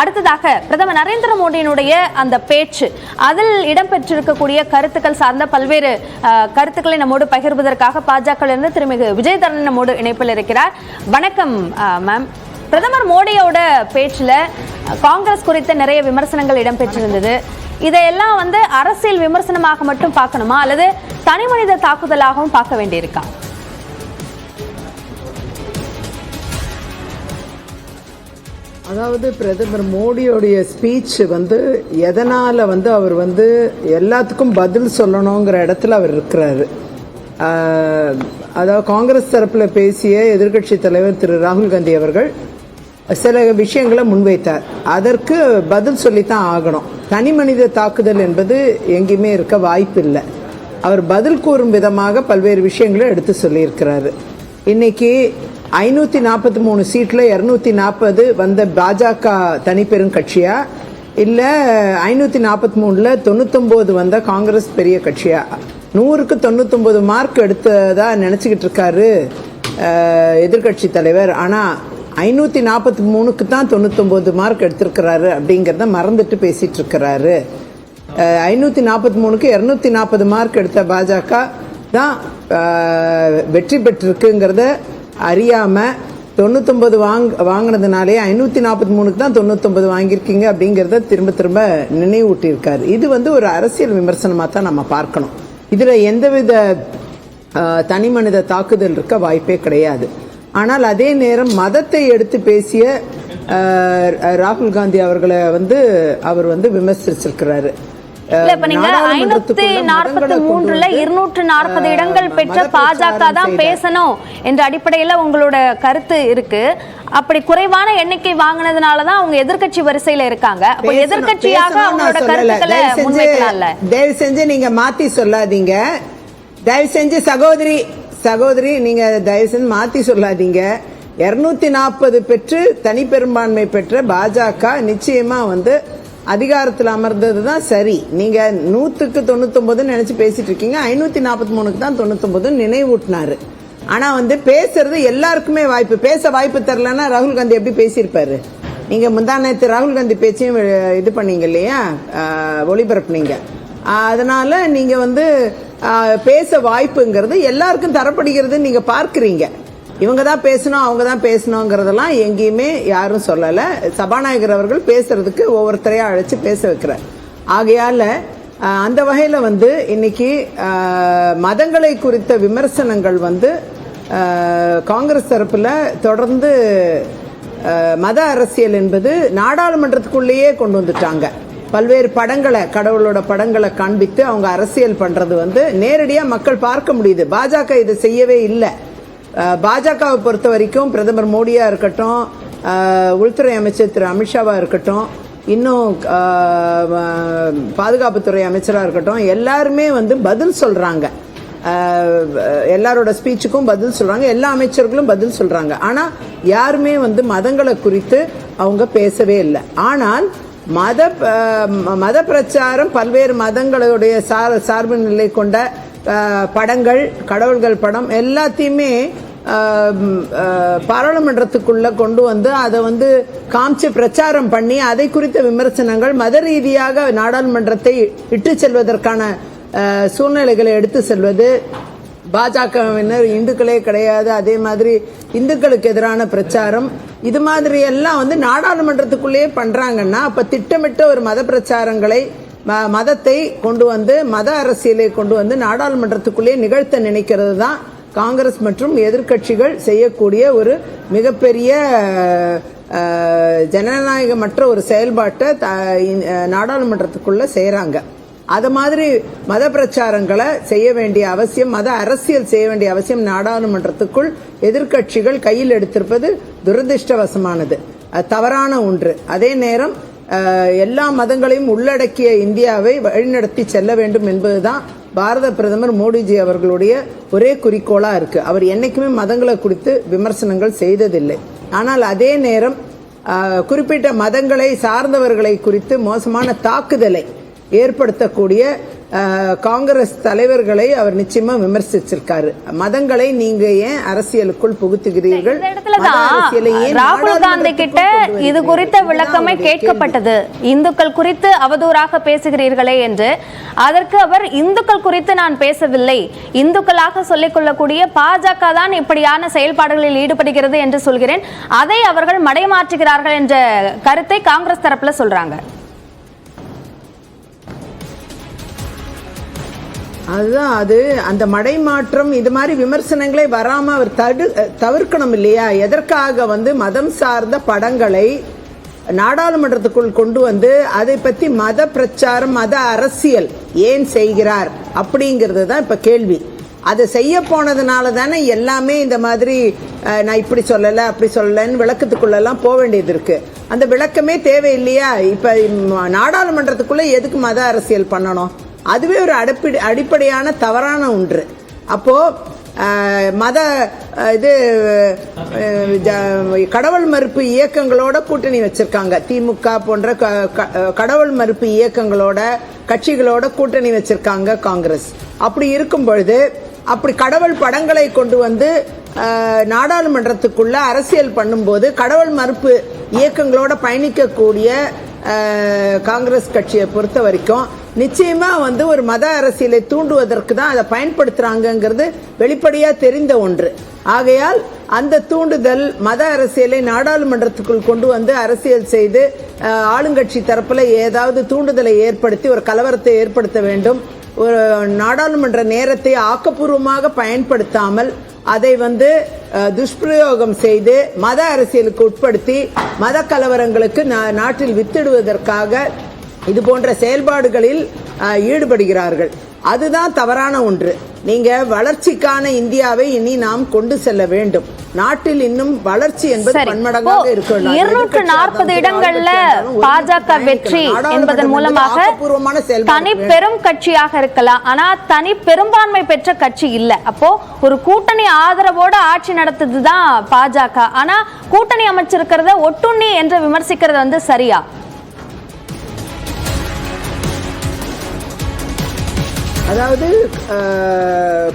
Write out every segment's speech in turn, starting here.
அடுத்ததாக பிரதமர் நரேந்திர மோடியினுடைய அந்த பேச்சு. அதில் இடம்பெற்றிருக்கக்கூடிய கருத்துக்கள் சார்ந்த பல்வேறு கருத்துக்களை நம்மோடு பகிர்வதற்காக பாஜக இருந்து திருமிகு விஜயதரன் நம்மோடு இணைப்பில் இருக்கிறார். வணக்கம் மேம் பிரதமர் மோடியோட பேச்சில் காங்கிரஸ் குறித்த நிறைய விமர்சனங்கள் இடம்பெற்றிருந்தது. இதையெல்லாம் வந்து அரசியல் விமர்சனமாக மட்டும் பார்க்கணுமா? அல்லது தனிமனித தாக்குதலாகவும் பார்க்க வேண்டியிருக்கா? அதாவது பிரதமர் மோடியோடைய ஸ்பீச் வந்து எதனால் வந்து அவர் வந்து எல்லாத்துக்கும் பதில் சொல்லணுங்கிற இடத்துல அவர் இருக்கிறாரு. அதாவது காங்கிரஸ் தரப்பில் பேசிய எதிர்க்கட்சி தலைவர் திரு ராகுல் காந்தி அவர்கள் சில விஷயங்களை முன்வைத்தார். அதற்கு பதில் சொல்லித்தான் ஆகணும். தனி மனித தாக்குதல் என்பது எங்கேயுமே இருக்க வாய்ப்பு இல்லை. அவர் பதில் கூறும் விதமாக பல்வேறு விஷயங்களை எடுத்து சொல்லியிருக்கிறாரு. இன்னைக்கு ஐநூற்றி நாற்பத்தி மூணு சீட்டில் இரநூத்தி நாற்பது வந்த பாஜக தனிப்பெரும் கட்சியா? இல்லை ஐநூற்றி நாற்பத்தி மூணில் தொண்ணூத்தொம்போது வந்த காங்கிரஸ் பெரிய கட்சியா? நூறுக்கு தொண்ணூத்தொம்பது மார்க் எடுத்ததா நினச்சிக்கிட்டு இருக்காரு எதிர்கட்சி தலைவர். ஆனால் ஐநூற்றி நாற்பத்தி மூணுக்கு தான் தொண்ணூத்தொம்பது மார்க் எடுத்திருக்கிறாரு அப்படிங்கிறத மறந்துட்டு பேசிட்டு இருக்கிறாரு. ஐநூற்றி நாற்பத்தி மூணுக்கு இரநூத்தி நாற்பது மார்க் எடுத்த பாஜக தான் வெற்றி பெற்றிருக்குங்கிறத அறியாமல் தொண்ணூத்தொம்பது வாங் வாங்கினதுனாலே ஐநூற்றி நாற்பத்தி மூணுக்கு தான் தொண்ணூத்தொம்பது வாங்கியிருக்கீங்க அப்படிங்கிறத திரும்ப திரும்ப நினைவூட்டியிருக்காரு. இது வந்து ஒரு அரசியல் விமர்சனமாக தான் நம்ம பார்க்கணும். இதில் எந்தவித தனி மனித தாக்குதல் இருக்க வாய்ப்பே கிடையாது. ஆனால் அதே நேரம் மதத்தை எடுத்து பேசிய ராகுல் காந்தி அவர்களை வந்து அவர் வந்து விமர்சிச்சிருக்கிறாரு. இல்ல இப்ப நீங்க ஐநூத்தி நாற்பத்தி மூன்றுல இருநூற்று நாற்பது இடங்கள் பெற்ற பாஜக தான் பேசணும் என்ற அடிப்படையில உங்களோட கருத்து இருக்கு. அப்படி குறைவான எண்ணிக்கை வாங்கினதுனால தான் அவங்க எதிர்க்கட்சி வரிசையில இருக்காங்க. அப்போ பேசணும்னு அவங்களோட. கருத்துக்களை முன்வைக்கலாம்ல தயவு செஞ்சு நீங்க மாத்தி சொல்லாதீங்க. தயவு செஞ்சு சகோதரி சகோதரி நீங்க தயவு செஞ்சு மாத்தி சொல்லாதீங்க. இருநூத்தி நாற்பது பெற்று தனிப்பெரும்பான்மை பெற்ற பாஜக நிச்சயமா வந்து அதிகாரத்தில் அமர்ந்தது தான் சரி. நீங்கள் நூற்றுக்கு தொண்ணூத்தொம்பதுன்னு நினச்சி பேசிட்டு இருக்கீங்க. ஐநூற்றி நாற்பத்தி மூணுக்கு தான் தொண்ணூத்தொன்பது நினைவூட்டினாரு. ஆனால் வந்து பேசுறது எல்லாருக்குமே வாய்ப்பு. பேச வாய்ப்பு தரலன்னா ராகுல் காந்தி எப்படி பேசியிருப்பாரு? நீங்கள் முந்தா நேற்று ராகுல் காந்தி பேச்சையும் இது பண்ணீங்க இல்லையா? ஒளிபரப்புனீங்க. அதனால் அதனால வந்து பேச வாய்ப்புங்கிறது எல்லாருக்கும் தரப்படுகிறது நீங்கள் பார்க்குறீங்க. இவங்க தான் பேசணும் அவங்க தான் பேசணுங்கிறதெல்லாம் எங்கேயுமே யாரும் சொல்லலை. சபாநாயகர் அவர்கள் பேசுறதுக்கு ஒவ்வொருத்தரையாக அழைச்சி பேச வைக்கிறார். ஆகையால் அந்த வகையில் வந்து இன்னைக்கு மதங்களை குறித்த விமர்சனங்கள் வந்து காங்கிரஸ் தரப்பில் தொடர்ந்து மத அரசியல் என்பது நாடாளுமன்றத்துக்குள்ளேயே கொண்டு வந்துட்டாங்க. பல்வேறு படங்களை கடவுளோட படங்களை காண்பித்து அவங்க அரசியல் பண்ணுறது வந்து நேரடியாக மக்கள் பார்க்க முடியுது. பாஜக இதை செய்யவே இல்லை. பாஜகவை பொறுத்த வரைக்கும் பிரதமர் மோடியாக இருக்கட்டும் உள்துறை அமைச்சர் திரு அமித்ஷாவாக இருக்கட்டும் இன்னும் பாதுகாப்புத்துறை அமைச்சராக இருக்கட்டும் எல்லாருமே வந்து பதில் சொல்கிறாங்க எல்லாரோட ஸ்பீச்சுக்கும் பதில் சொல்கிறாங்க எல்லா அமைச்சர்களும் பதில் சொல்கிறாங்க ஆனால் யாருமே வந்து மதங்களை குறித்து அவங்க பேசவே இல்லை. ஆனால் மத மத பிரச்சாரம் பல்வேறு மதங்களுடைய சார் சார்பு நிலை கொண்ட படங்கள் கடவுள்கள் படம் எல்லாத்தையுமே பாராளுமன்றத்துக்குள்ளே பாராளுமன்றத்துக்குள்ள கொண்டு வந்து அதை வந்து காமிச்சு பிரச்சாரம் பண்ணி அதை குறித்த விமர்சனங்கள் மத ரீதியாக நாடாளுமன்றத்தை இட்டு செல்வதற்கான சூழ்நிலைகளை எடுத்து செல்வது. பாஜகவினர் இந்துக்களே கிடையாது. அதே மாதிரி இந்துக்களுக்கு எதிரான பிரச்சாரம். இது மாதிரி எல்லாம் வந்து நாடாளுமன்றத்துக்குள்ளேயே பண்றாங்கன்னா அப்ப திட்டமிட்ட ஒரு மத பிரச்சாரங்களை மதத்தை கொண்டு வந்து மத அரசியலை கொண்டு வந்து நாடாளுமன்றத்துக்குள்ளே நிகழ்த்த நினைக்கிறது தான் காங்கிரஸ் மற்றும் எதிர்க்கட்சிகள் செய்யக்கூடிய ஒரு மிகப்பெரிய ஜனநாயகமற்ற ஒரு செயல்பாட்டை த- அஹ், நாடாளுமன்றத்துக்குள்ள செய்றாங்க அது மாதிரி மத பிரச்சாரங்களை செய்ய வேண்டிய அவசியம் மத அரசியல் செய்ய வேண்டிய அவசியம் நாடாளுமன்றத்துக்குள் எதிர்க்கட்சிகள் கையில் எடுத்திருப்பது துரதிருஷ்டவசமானது. தவறான ஒன்று. அதே நேரம் எல்லா மதங்களையும் உள்ளடக்கிய இந்தியாவை வழிநடத்தி செல்ல வேண்டும் என்பதுதான் பாரத பிரதமர் மோடிஜி அவர்களுடைய ஒரே குறிக்கோளா இருக்கு. அவர் என்னைக்குமே மதங்களை குறித்து விமர்சனங்கள் செய்ததில்லை. ஆனால் அதே நேரம் குறிப்பிட்ட மதங்களை சார்ந்தவர்களை குறித்து மோசமான தாக்குதலை ஏற்படுத்தக்கூடிய காங்கிரஸ் தலைவர்களை அவர் நிச்சயமா விமர்சிச்சிருக்காரு. மதங்களை நீங்க ஏன் அரசியலுக்குள் புகுத்துகிறீர்கள்? ராகுல் காந்தி கிட்ட இது? குறித்த விளக்கமே. கேட்கப்பட்டது. இந்துக்கள் குறித்து அவதூறாக பேசுகிறீர்களே என்று. அதற்கு அவர் இந்துக்கள் குறித்து நான் பேசவில்லை. இந்துக்களாக சொல்லிக் கொள்ளக்கூடிய பாஜக தான் இப்படியான செயல்பாடுகளில் ஈடுபடுகிறது என்று சொல்கிறேன். அதை அவர்கள் மடைமாற்றுகிறார்கள் என்ற கருத்தை காங்கிரஸ் தரப்புல சொல்றாங்க. அதுதான் அது அந்த மடை மாற்றம் இது மாதிரி விமர்சனங்களே வராம அவர் தடு தவிர்க்கணும் இல்லையா? எதற்காக வந்து மதம் சார்ந்த படங்களை நாடாளுமன்றத்துக்குள் கொண்டு வந்து அதை பத்தி மத பிரச்சாரம் மத அரசியல் ஏன் செய்கிறார் அப்படிங்கிறது தான் இப்ப கேள்வி. அதை செய்ய போனதுனால தானே எல்லாமே இந்த மாதிரி நான் இப்படி சொல்லலை அப்படி சொல்லலைன்னு விளக்கத்துக்குள்ளெல்லாம் போக வேண்டியது இருக்கு. அந்த விளக்கமே தேவையில்லையா? இப்ப நாடாளுமன்றத்துக்குள்ளே நாடாளுமன்றத்துக்குள்ள எதுக்கு மத அரசியல் பண்ணணும்? அதுவே ஒரு அடிப்படை அடிப்படையான தவறான ஒன்று. அப்போது மத இது கடவுள் மறுப்பு இயக்கங்களோட கூட்டணி வச்சிருக்காங்க. திமுக போன்ற க- க- கடவுள் மறுப்பு இயக்கங்களோட கட்சிகளோட கூட்டணி வச்சிருக்காங்க காங்கிரஸ். அப்படி இருக்கும் பொழுது அப்படி கடவுள் படங்களை கொண்டு வந்து நாடாளுமன்றத்துக்குள்ள அரசியல் பண்ணும்போது கடவுள் மறுப்பு இயக்கங்களோட பயணிக்கக்கூடிய காங்கிரஸ் கட்சியை பொறுத்த வரைக்கும் நிச்சயமா வந்து ஒரு மத அரசியலை தூண்டுவதற்கு தான் அதை பயன்படுத்துறாங்கிறது வெளிப்படையா தெரிந்த ஒன்று. ஆகையால் அந்த தூண்டுதல் மத அரசியலை நாடாளுமன்றத்துக்குள் கொண்டு வந்து அரசியல் செய்து ஆளுங்கட்சி தரப்புல ஏதாவது தூண்டுதலை ஏற்படுத்தி ஒரு கலவரத்தை ஏற்படுத்த வேண்டும். ஒரு நாடாளுமன்ற நேரத்தை ஆக்கப்பூர்வமாக பயன்படுத்தாமல் அதை வந்து துஷ்பிரயோகம் செய்து மத அரசியலுக்கு உட்படுத்தி மத கலவரங்களுக்கு நா- நாட்டில் வித்திடுவதற்காக இது போன்ற செயல்பாடுகளில் ஈடுபடுகிறார்கள். அதுதான் தவறான ஒன்று. நீங்க வளர்ச்சிக்கான இந்தியாவை இனி நாம் கொண்டு செல்ல வேண்டும். நாட்டில் இன்னும் வளர்ச்சி என்பது பன்மடங்காக இருக்க வேண்டும். அது இருநூற்று நாற்பது இடங்கள்ல பாஜக வெற்றி. என்பதன் மூலமாக தனி. பெரும் கட்சியாக இருக்கலாம். ஆனா தனி பெரும்பான்மை பெற்ற கட்சி இல்ல. அப்போ ஒரு கூட்டணி ஆதரவோட ஆட்சி நடத்துதுதான் பாஜக. ஆனா கூட்டணி அமைச்சிருக்கிறத ஒட்டுண்ணி என்று விமர்சிக்கிறது வந்து சரியா? அதாவது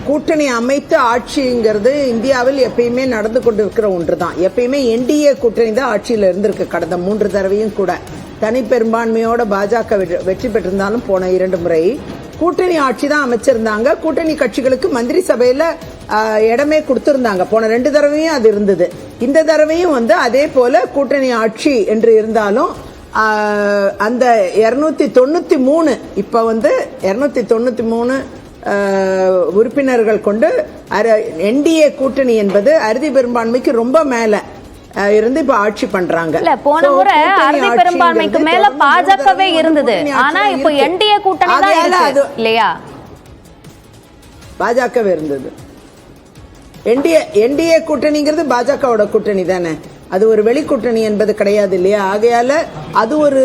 கூட்டணி அமைத்து ஆட்சிங்கிறது இந்தியாவில் எப்பயுமே நடந்து கொண்டிருக்கிற ஒன்று தான் எப்பயுமே என்டிஏ கூட்டணி தான் ஆட்சியில் இருந்திருக்கு கடந்த மூன்று தடவையும் கூட. தனிப்பெரும்பான்மையோட பாஜக வெற்றி- வெற்றி பெற்றிருந்தாலும் போன இரண்டு முறை. கூட்டணி ஆட்சி தான் அமைச்சிருந்தாங்க. கூட்டணி கட்சிகளுக்கு மந்திரி சபையில இடமே கொடுத்திருந்தாங்க. போன ரெண்டு தடவையும் அது இருந்தது. இந்த தடவையும் வந்து அதே போல கூட்டணி ஆட்சி என்று இருந்தாலும் அந்த இருநூத்தி தொண்ணூத்தி மூணு இப்ப வந்து இருநூத்தி தொண்ணூத்தி மூணு உறுப்பினர்கள் கொண்டு என்டிஏ கூட்டணி என்பது அறுதி பெரும்பான்மைக்கு ரொம்ப மேல இருந்து இப்ப ஆட்சி பண்றாங்க. இல்ல போன முறை அறுதி பெரும்பான்மைக்கு மேல பாஜகவே இருந்தது. ஆனா இப்போ. என்டிஏ கூட்டணி தான் இருக்கு. இல்லையா? பாஜகவே இருந்தது. என்டிஏ என்டிஏ கூட்டணிங்கிறது பாஜகவோட கூட்டணி தானே. அது ஒரு வெளி கூட்டணி என்பது கிடையாது இல்லையா? ஆகையால அது ஒரு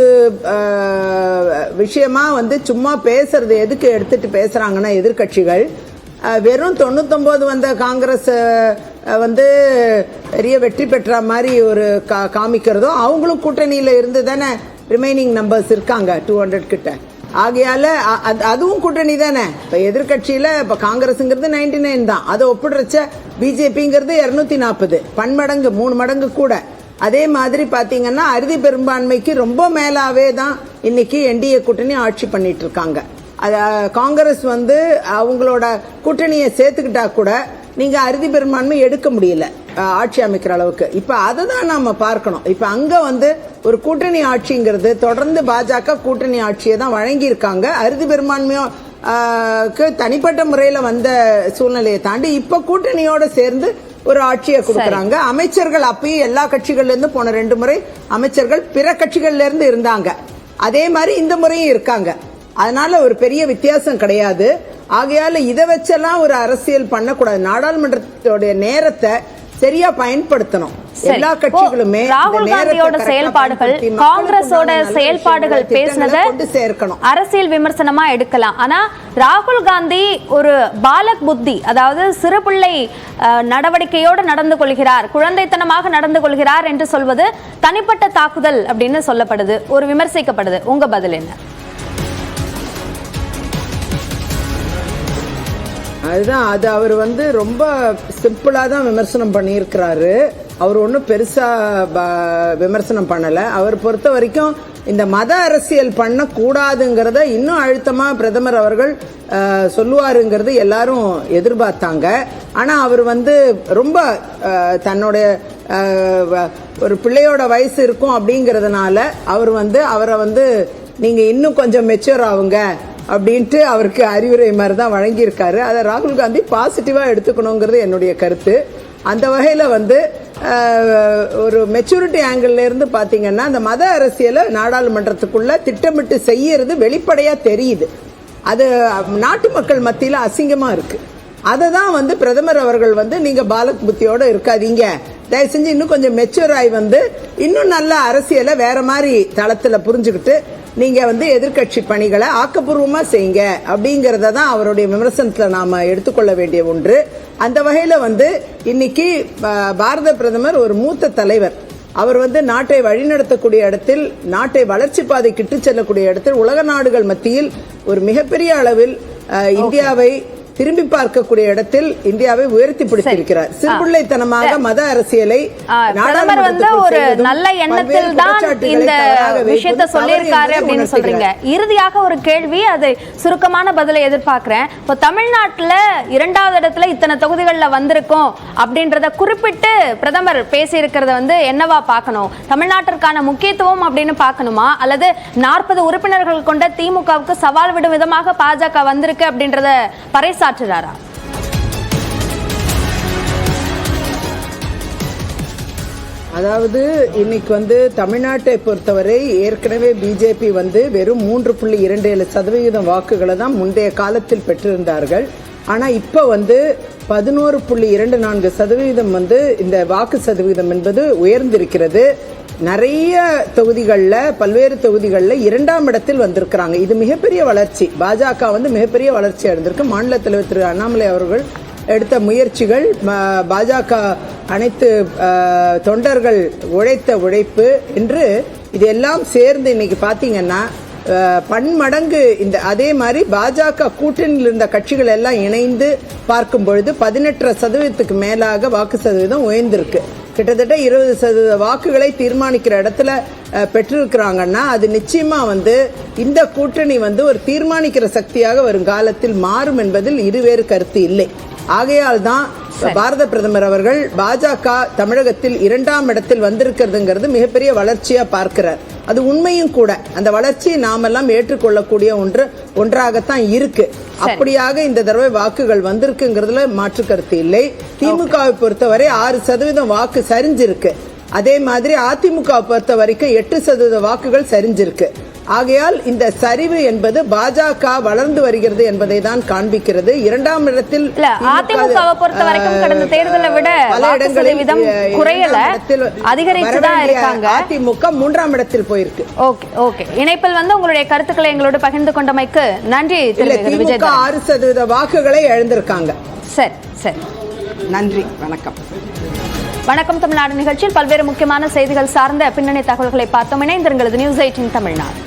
விஷயமா வந்து சும்மா பேசுறது எதுக்கு எடுத்துட்டு பேசுறாங்கன்னா எதிர்க்கட்சிகள். வெறும் தொண்ணூத்தொன்பது வந்த காங்கிரஸ் வந்து பெரிய வெற்றி பெற்ற மாதிரி ஒரு கா- காமிக்கிறதும் அவங்களும் கூட்டணியில இருந்து தானே ரிமைனிங் நம்பர்ஸ் இருக்காங்க டூ ஹண்ட்ரட் கிட்ட. ஆகையால அது- அதுவும் கூட்டணி தானே. இப்ப எதிர்கட்சியில இப்ப காங்கிரஸ்ங்கிறது நைன்டி நைன் தான். அதை ஒப்பிடுறச்ச பிஜேபிங்கிறது இருநூத்தி நாற்பது பன்மடங்கு மூணு மடங்கு கூட. அதே மாதிரி பாத்தீங்கன்னா அறுதி பெரும்பான்மைக்கு ரொம்ப மேலாவே தான் இன்னைக்கு என்டிஏ கூட்டணி ஆட்சி பண்ணிட்டு இருக்காங்க அது, காங்கிரஸ் வந்து அவங்களோட கூட்டணியை சேர்த்துக்கிட்டா கூட நீங்க அறுதி பெரும்பான்மை எடுக்க முடியல ஆட்சி அமைக்கிற அளவுக்கு. இப்ப அதை தான் நாம பார்க்கணும். இப்ப அங்க வந்து ஒரு கூட்டணி ஆட்சிங்கிறது தொடர்ந்து பாஜக கூட்டணி ஆட்சியை தான் வழங்கியிருக்காங்க. அறுதி பெரும்பான்மையோ தனிப்பட்ட முறையில வந்த சூழ்நிலையை தாண்டி இப்ப கூட்டணியோட சேர்ந்து ஒரு ஆட்சியை கொடுக்கறாங்க. அமைச்சர்கள் அப்பயும் எல்லா கட்சிகள்ல இருந்து போன ரெண்டு முறை அமைச்சர்கள் பிற கட்சிகள்ல இருந்து இருந்தாங்க. அதே மாதிரி இந்த முறையும் இருக்காங்க. அதனால ஒரு பெரிய வித்தியாசம் கிடையாது. ஆகையால இதை வச்செல்லாம் ஒரு அரசியல் பண்ணக்கூடாது. நாடாளுமன்றத்தோடைய நேரத்தை சரியா பயன்படுத்தணும். எல்லா கட்சிகளுமே ராகுல் காந்தியோட செயல்பாடுகள் காங்கிரஸோட செயல்பாடுகள் பேசினத சேர்க்கணும். அரசியல் விமர்சனமா எடுக்கலாம். ஆனா ராகுல் காந்தி ஒரு பாலக் புத்தி அதாவது சிறுபிள்ளை நடவடிக்கையோடு நடந்து கொள்கிறார் குழந்தைத்தனமாக நடந்து கொள்கிறார் என்று சொல்வது தனிப்பட்ட தாக்குதல் அப்படின்னு சொல்லப்படுது ஒரு விமர்சிக்கப்படுது. உங்க பதில் என்ன? அதுதான் அது அவர் வந்து ரொம்ப சிம்பிளாக தான் விமர்சனம் பண்ணியிருக்கிறாரு. அவர் ஒன்றும் பெருசாக ப- விமர்சனம் பண்ணலை. அவர் பொறுத்த வரைக்கும் இந்த மத அரசியல் பண்ணக்கூடாதுங்கிறத இன்னும் அழுத்தமாக பிரதமர் அவர்கள் சொல்லுவாருங்கிறது எல்லாரும் எதிர்பார்த்தாங்க. ஆனால் அவர் வந்து ரொம்ப தன்னுடைய ஒரு பிள்ளையோட வயசு இருக்கும் அப்படிங்கிறதுனால அவர் வந்து அவரை வந்து நீங்கள் இன்னும் கொஞ்சம் மெச்சூர் ஆகுங்க அப்படின்ட்டு அவருக்கு அறிவுரை மாதிரி தான் வழங்கியிருக்காரு. அதை ராகுல் காந்தி பாசிட்டிவாக எடுத்துக்கணுங்கிறது என்னுடைய கருத்து. அந்த வகையில் வந்து ஒரு மெச்சூரிட்டி ஆங்கிள் இருந்து அந்த மத அரசியலை நாடாளுமன்றத்துக்குள்ள திட்டமிட்டு செய்யறது வெளிப்படையாக தெரியுது. அது நாட்டு மக்கள் மத்தியில் அசிங்கமாக இருக்கு. அதை தான் வந்து பிரதமர் அவர்கள் வந்து நீங்க பாலக் புத்தியோட இருக்காதீங்க. தயவு செஞ்சு இன்னும் கொஞ்சம் மெச்சூர் ஆகி வந்து இன்னும் நல்ல அரசியலை வேற மாதிரி தளத்தில் புரிஞ்சுக்கிட்டு நீங்க வந்து எதிர்க்கட்சி பணிகளை ஆக்கப்பூர்வமா செய்யுங்க அப்படிங்கறத தான் அவருடைய விமர்சனத்துல நாம எடுத்துக்கொள்ள வேண்டிய ஒன்று. அந்த வகையில வந்து இன்னைக்கு பாரத பிரதமர் ஒரு மூத்த தலைவர். அவர் வந்து நாட்டை வழிநடத்தக்கூடிய இடத்தில் நாட்டை வளர்ச்சி பாதை கிட்டு செல்லக்கூடிய இடத்தில் உலக நாடுகள் மத்தியில் ஒரு மிகப்பெரிய அளவில் இந்தியாவை திரும்பி பார்க்கக்கூடிய இடத்தில் இந்தியாவை உயர்த்தி பிடித்திருக்கிறார் சிறுபிள்ளைத்தனமாக மத அரசியலை பிரதமர் வந்து ஒரு நல்ல எண்ணத்தில் தான் இந்த விஷயத்த சொல்லியிருக்காரு அப்படின்னு சொல்றீங்க. இறுதியாக ஒரு கேள்வி அது சுருக்கமான பதிலை எதிர்பார்க்கிறேன். இப்போ தமிழ்நாட்டுல இரண்டாவது இடத்துல இத்தனை தொகுதிகளில் வந்திருக்கோம் அப்படின்றத குறிப்பிட்டு பிரதமர் பேசியிருக்கிறத வந்து என்னவா பார்க்கணும்? தமிழ்நாட்டிற்கான முக்கியத்துவம் அப்படின்னு பார்க்கணுமா? அல்லது நாற்பது உறுப்பினர்கள் கொண்ட திமுகவுக்கு சவால் விடும் விதமாக பாஜக வந்திருக்கு அப்படின்றத பறைசாற்றுறாரா அதாவது இன்னைக்கு வந்து தமிழ்நாட்டை பொறுத்தவரை ஏற்கனவே பிஜேபி வந்து வெறும் மூன்று புள்ளி இரண்டு ஏழு சதவிகிதம் வாக்குகளை தான் முந்தைய காலத்தில் பெற்றிருந்தார்கள். ஆனா இப்போ வந்து பதினோரு புள்ளி இரண்டு நான்கு சதவீதம் வந்து இந்த வாக்கு சதவீதம் என்பது உயர்ந்திருக்கிறது. நிறைய தொகுதிகளில் பல்வேறு தொகுதிகளில் இரண்டாம் இடத்தில் வந்திருக்கிறாங்க. இது மிகப்பெரிய வளர்ச்சி. பாஜக வந்து மிகப்பெரிய வளர்ச்சி அடைந்திருக்கு. மாநில தலைவர் திரு அண்ணாமலை அவர்கள் எடுத்த முயற்சிகள் பாஜக அனைத்து தொண்டர்கள் உழைத்த உழைப்பு என்று இதெல்லாம் சேர்ந்து இன்னைக்கு பார்த்தீங்கன்னா பன்மடங்கு இந்த அதே மாதிரி பாஜக கூட்டணியில் இருந்த கட்சிகள் எல்லாம் இணைந்து பார்க்கும் பொழுது பதினெட்டரை சதவீதத்துக்கு மேலாக வாக்கு சதவீதம் உயர்ந்திருக்கு. கிட்டத்தட்ட இருபது சதவீத வாக்குகளை தீர்மானிக்கிற இடத்துல பெற்றிருக்கிறாங்கன்னா அது நிச்சயமா வந்து இந்த கூட்டணி வந்து ஒரு தீர்மானிக்கிற சக்தியாக வரும் காலத்தில் மாறும் என்பதில் இருவேறு கருத்து இல்லை. ஆகையால் தான் பாரத பிரதமர் அவர்கள் பாஜக தமிழகத்தில் இரண்டாம் இடத்தில் வந்திருக்கிறதுங்கிறது மிகப்பெரிய வளர்ச்சியா பார்க்கிறார். அது உண்மையும் கூட. அந்த வளர்ச்சி நாமெல்லாம் ஏற்றுக்கொள்ளக்கூடிய ஒன்று ஒன்றாகத்தான் இருக்கு. அப்படியாக இந்த தடவை வாக்குகள் வந்திருக்குங்கிறதுல மாற்று கருத்து இல்லை திமுகவை பொறுத்தவரை ஆறு சதவீதம் வாக்கு சரிஞ்சிருக்கு. அதே மாதிரி அதிமுக பொறுத்த வரைக்கும் எட்டு சதவீத வாக்குகள் சரிஞ்சிருக்கு. ஆகையால் இந்த சரிவு என்பது பாஜக வளர்ந்து வருகிறது என்பதை தான் காண்பிக்கிறது. இரண்டாம் இடத்தில் அதிமுகவை பொறுத்த வரைக்கும் கடந்த தேர்தலை விட பல இடங்களில் குறையல. இருக்காங்க. அதிமுக மூன்றாம் இடத்தில் போயிருக்கு. Okay okay. இணைப்பில் வந்து உங்களுடைய கருத்துக்களை எங்களோடு பகிர்ந்து கொண்டமைக்கு நன்றி திமுக ஆறு சதவீத வாக்குகளை இழந்திருக்காங்க. சரி சரி. நன்றி வணக்கம். வணக்கம் தமிழ்நாடு நிகழ்ச்சியில் பல்வேறு முக்கியமான செய்திகள் சார்ந்த பின்னணி தகவல்களை பார்த்தோம். இணைந்திருங்களது நியூஸ் எயிட்டின் தமிழ்நாடு.